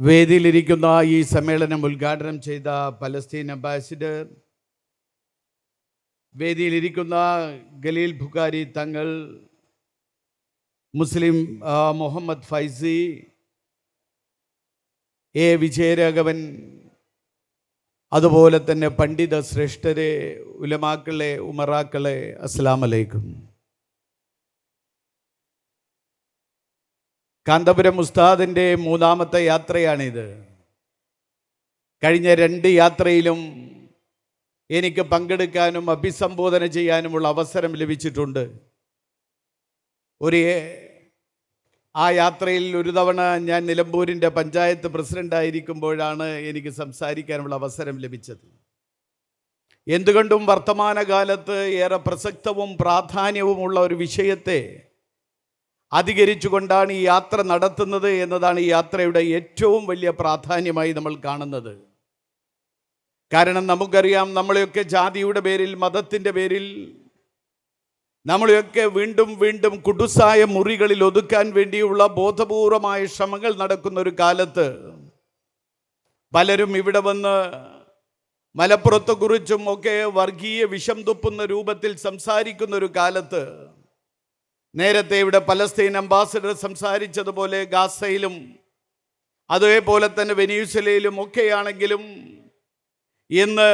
വേദിയിലിരിക്കുന്ന ഈ സമ്മേളനം ഉദ്ഘാടനം ചെയ്ത പലസ്തീൻ അംബാസിഡർ വേദിയിലിരിക്കുന്ന ഗലീൽ ബുഖാരി തങ്ങൾ മുസ്ലിം മുഹമ്മദ് ഫൈസി എ വിജയരാഘവൻ അതുപോലെ തന്നെ പണ്ഡിത ശ്രേഷ്ഠരെ ഉലമാക്കളെ ഉമറാക്കളെ അസ്സലാം അലൈക്കും. കാന്തപുരം ഉസ്താദിന്റെ മൂന്നാമത്തെ യാത്രയാണിത്. കഴിഞ്ഞ രണ്ട് യാത്രയിലും എനിക്ക് പങ്കെടുക്കാനും അഭിസംബോധന ചെയ്യാനുമുള്ള അവസരം ലഭിച്ചിട്ടുണ്ട്. ഒരു ആ യാത്രയിൽ ഒരു തവണ ഞാൻ നിലമ്പൂരിന്റെ പഞ്ചായത്ത് പ്രസിഡന്റായിരിക്കുമ്പോഴാണ് എനിക്ക് സംസാരിക്കാനുള്ള അവസരം ലഭിച്ചത്. എന്തുകൊണ്ടും വർത്തമാനകാലത്ത് ഏറെ പ്രസക്തവും പ്രാധാന്യവുമുള്ള ഒരു വിഷയത്തെ അധികരിച്ചുകൊണ്ടാണ് ഈ യാത്ര നടത്തുന്നത് എന്നതാണ് ഈ യാത്രയുടെ ഏറ്റവും വലിയ പ്രാധാന്യമായി നമ്മൾ കാണുന്നത്. കാരണം നമുക്കറിയാം നമ്മളെയൊക്കെ ജാതിയുടെ പേരിൽ മതത്തിന്റെ പേരിൽ നമ്മളെയൊക്കെ വീണ്ടും വീണ്ടും കുടുസായ മുറികളിൽ ഒതുക്കാൻ വേണ്ടിയുള്ള ബോധപൂർവമായ ശ്രമങ്ങൾ നടക്കുന്ന ഒരു കാലത്ത് പലരും ഇവിടെ വന്ന് മലപ്പുറത്തെക്കുറിച്ചും ഒക്കെ വർഗീയ വിഷം തുപ്പുന്ന രൂപത്തിൽ സംസാരിക്കുന്ന ഒരു കാലത്ത് നേരത്തെ ഇവിടെ പലസ്തീൻ അംബാസിഡർ സംസാരിച്ചതുപോലെ ഗാസയിലും അതേപോലെ തന്നെ വെനീസുലയിലും ഒക്കെയാണെങ്കിലും ഇന്ന്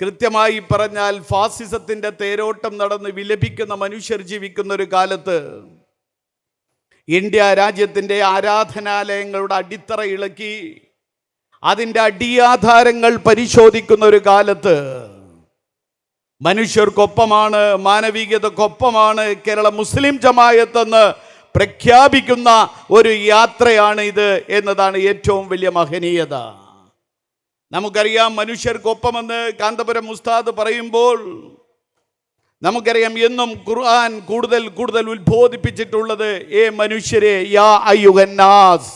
കൃത്യമായി പറഞ്ഞാൽ ഫാസിസത്തിന്റെ തേരോട്ടം നടന്ന് വിലപിക്കുന്ന മനുഷ്യർ ജീവിക്കുന്ന ഒരു കാലത്ത് ഇന്ത്യ രാജ്യത്തിന്റെ ആരാധനാലയങ്ങളുടെ അടിത്തറ ഇളക്കി അതിന്റെ അടിയാധാരങ്ങൾ പരിശോധിക്കുന്ന ഒരു കാലത്ത് മനുഷ്യർക്കൊപ്പമാണ് മാനവികതക്കൊപ്പമാണ് കേരള മുസ്ലിം ജമായത്തെന്ന് പ്രഖ്യാപിക്കുന്ന ഒരു യാത്രയാണ് ഇത് എന്നതാണ് ഏറ്റവും വലിയ മഹനീയത. നമുക്കറിയാം മനുഷ്യർക്കൊപ്പമെന്ന് കാന്തപുരം മുസ്താദ് പറയുമ്പോൾ നമുക്കറിയാം എന്നും ഖുർആൻ കൂടുതൽ കൂടുതൽ ഉത്ബോധിപ്പിച്ചിട്ടുള്ളത് ഏ മനുഷ്യരെ യാ അയ്യുഹന്നാസ്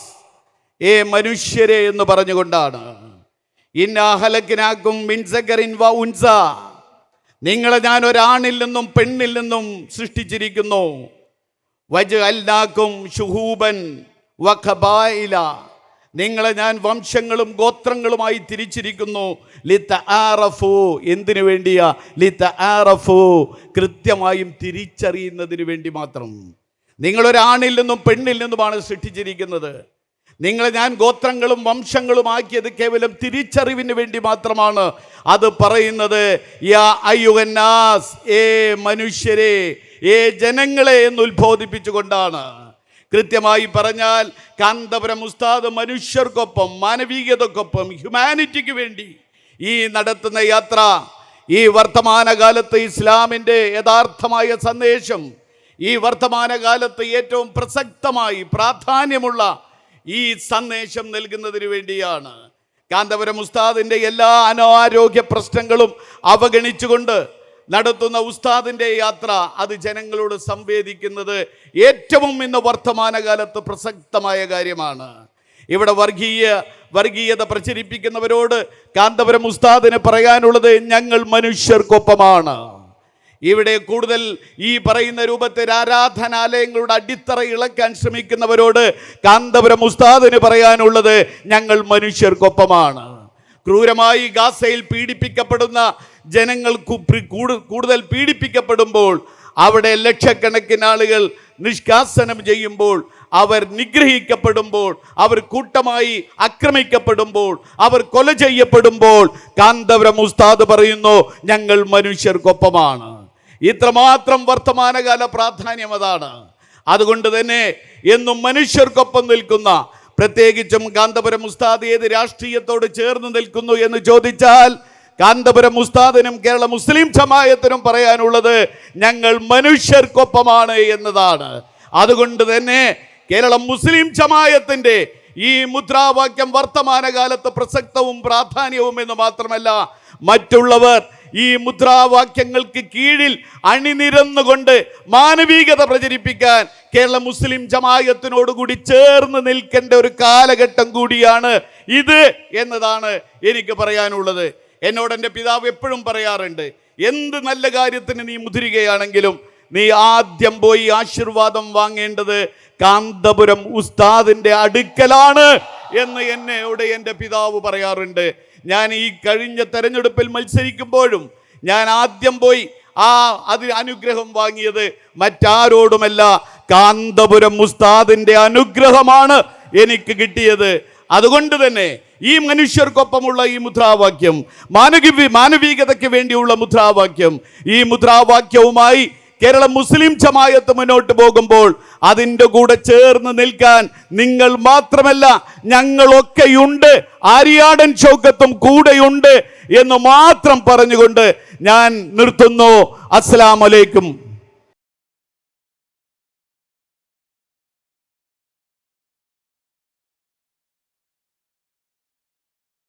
ഏ മനുഷ്യരെ എന്ന് പറഞ്ഞുകൊണ്ടാണ്. ഇന്നാഹലക്കിനാക്കും മിൻസക്കറിൻ വ ഉൻസ. നിങ്ങളെ ഞാൻ ഒരാണിൽ നിന്നും പെണ്ണിൽ നിന്നും സൃഷ്ടിച്ചിരിക്കുന്നു. വജ് അല്ലാക്കും ഷുഹൂബൻ വഖബായില. നിങ്ങളെ ഞാൻ വംശങ്ങളും ഗോത്രങ്ങളുമായി തിരിച്ചിരിക്കുന്നു. ലിത്ത ആറഫു എന്തിനു വേണ്ടിയാ? ലിത്ത ആറഫു കൃത്യമായും തിരിച്ചറിയുന്നതിന് വേണ്ടി മാത്രം. നിങ്ങളൊരാണിൽ നിന്നും പെണ്ണിൽ നിന്നുമാണ് സൃഷ്ടിച്ചിരിക്കുന്നത്. നിങ്ങളെ ഞാൻ ഗോത്രങ്ങളും വംശങ്ങളും ആക്കിയത് കേവലം തിരിച്ചറിവിന് വേണ്ടി മാത്രമാണ്. അത് പറയുന്നത് യാ ഏ മനുഷ്യരെ ഏ ജനങ്ങളെ എന്ന് ഉത്ബോധിപ്പിച്ചുകൊണ്ടാണ്. കൃത്യമായി പറഞ്ഞാൽ കാന്തപുരം ഉസ്താദ് മനുഷ്യർക്കൊപ്പം മാനവികതക്കൊപ്പം ഹ്യൂമാനിറ്റിക്ക് വേണ്ടി ഈ നടത്തുന്ന യാത്ര ഈ വർത്തമാനകാലത്ത് ഇസ്ലാമിന്റെ യഥാർത്ഥമായ സന്ദേശം ഈ വർത്തമാനകാലത്ത് ഏറ്റവും പ്രസക്തമായി പ്രാധാന്യമുള്ള ഈ സന്ദേശം നൽകുന്നതിന് വേണ്ടിയാണ് കാന്തപുരം ഉസ്താദിന്റെ എല്ലാ അനാരോഗ്യ പ്രശ്നങ്ങളും അവഗണിച്ചുകൊണ്ട് നടത്തുന്ന ഉസ്താദിന്റെ യാത്ര അത് ജനങ്ങളോട് സംവേദിക്കുന്നത് ഏറ്റവും ഇന്ന് വർത്തമാനകാലത്ത് പ്രസക്തമായ കാര്യമാണ്. ഇവിടെ വർഗീയ വർഗീയത പ്രചരിപ്പിക്കുന്നവരോട് കാന്തപുരം ഉസ്താദിന് പറയാനുള്ളത് ഞങ്ങൾ മനുഷ്യർക്കൊപ്പമാണ്. ഇവിടെ കൂടുതൽ ഈ പറയുന്ന രൂപത്തിൽ ആരാധനാലയങ്ങളുടെ അടിത്തറ ഇളക്കാൻ ശ്രമിക്കുന്നവരോട് കാന്തപുരം ഉസ്താദിന് പറയാനുള്ളത് ഞങ്ങൾ മനുഷ്യർക്കൊപ്പമാണ്. ക്രൂരമായി ഗാസയിൽ പീഡിപ്പിക്കപ്പെടുന്ന ജനങ്ങൾ കൂടുതൽ പീഡിപ്പിക്കപ്പെടുമ്പോൾ അവിടെ ലക്ഷക്കണക്കിന് ആളുകൾ നിഷ്കാസനം ചെയ്യുമ്പോൾ അവർ നിഗ്രഹിക്കപ്പെടുമ്പോൾ അവർ കൂട്ടമായി ആക്രമിക്കപ്പെടുമ്പോൾ അവർ കൊല ചെയ്യപ്പെടുമ്പോൾ കാന്തപുരം ഉസ്താദ് പറയുന്നു ഞങ്ങൾ മനുഷ്യർക്കൊപ്പമാണ്. ഇത്രമാത്രം വർത്തമാനകാല പ്രാധാന്യം അതാണ് അതുകൊണ്ട് തന്നെ എന്നും മനുഷ്യർക്കൊപ്പം നിൽക്കുന്ന പ്രത്യേകിച്ചും കാന്തപുരം ഉസ്താദ് ഏത് രാഷ്ട്രീയത്തോട് ചേർന്ന് നിൽക്കുന്നു എന്ന് ചോദിച്ചാൽ കാന്തപുരം ഉസ്താദിനും കേരള മുസ്ലിം ജമായത്തിനും പറയാനുള്ളത് ഞങ്ങൾ മനുഷ്യർക്കൊപ്പമാണ് എന്നതാണ്. അതുകൊണ്ട് തന്നെ കേരള മുസ്ലിം ജമായത്തിന്റെ ഈ മുദ്രാവാക്യം വർത്തമാനകാലത്ത് പ്രസക്തവും പ്രാധാന്യവും എന്ന് മാത്രമല്ല മറ്റുള്ളവർ ഈ മുദ്രാവാക്യങ്ങൾക്ക് കീഴിൽ അണിനിരന്നുകൊണ്ട് മാനവികത പ്രചരിപ്പിക്കാൻ കേരള മുസ്ലിം ജമായത്തിനോടുകൂടി ചേർന്ന് നിൽക്കേണ്ട ഒരു കാലഘട്ടം കൂടിയാണ് ഇത് എന്നതാണ് എനിക്ക് പറയാനുള്ളത്. എന്നോട് എന്റെ പിതാവ് എപ്പോഴും പറയാറുണ്ട് എന്ത് നല്ല കാര്യത്തിന് നീ മുതിരുകയാണെങ്കിലും നീ ആദ്യം പോയി ആശീർവാദം വാങ്ങേണ്ടത് കാന്തപുരം ഉസ്താദിന്റെ അടുക്കലാണ് എന്ന് എന്നോട് എന്റെ പിതാവ് പറയാറുണ്ട്. ഞാൻ ഈ കഴിഞ്ഞ തെരഞ്ഞെടുപ്പിൽ മത്സരിക്കുമ്പോഴും ഞാൻ ആദ്യം പോയി ആ അത് അനുഗ്രഹം വാങ്ങിയത് മറ്റാരോടുമല്ല കാന്തപുരം മുസ്താദിന്റെ അനുഗ്രഹമാണ് എനിക്ക് കിട്ടിയത്. അതുകൊണ്ട് തന്നെ ഈ മനുഷ്യർക്കൊപ്പമുള്ള ഈ മുദ്രാവാക്യം മാനവിക മാനവികതയ്ക്ക് വേണ്ടിയുള്ള മുദ്രാവാക്യം ഈ മുദ്രാവാക്യവുമായി കേരള മുസ്ലിം ജമായത്ത് മുന്നോട്ട് പോകുമ്പോൾ അതിന്റെ കൂടെ ചേർന്ന് നിൽക്കാൻ നിങ്ങൾ മാത്രമല്ല ഞങ്ങളൊക്കെയുണ്ട്. ആര്യാടൻ ചൗക്കത്തും കൂടെയുണ്ട് എന്ന് മാത്രം പറഞ്ഞുകൊണ്ട് ഞാൻ നിർത്തുന്നു. അസ്സലാമലൈക്കും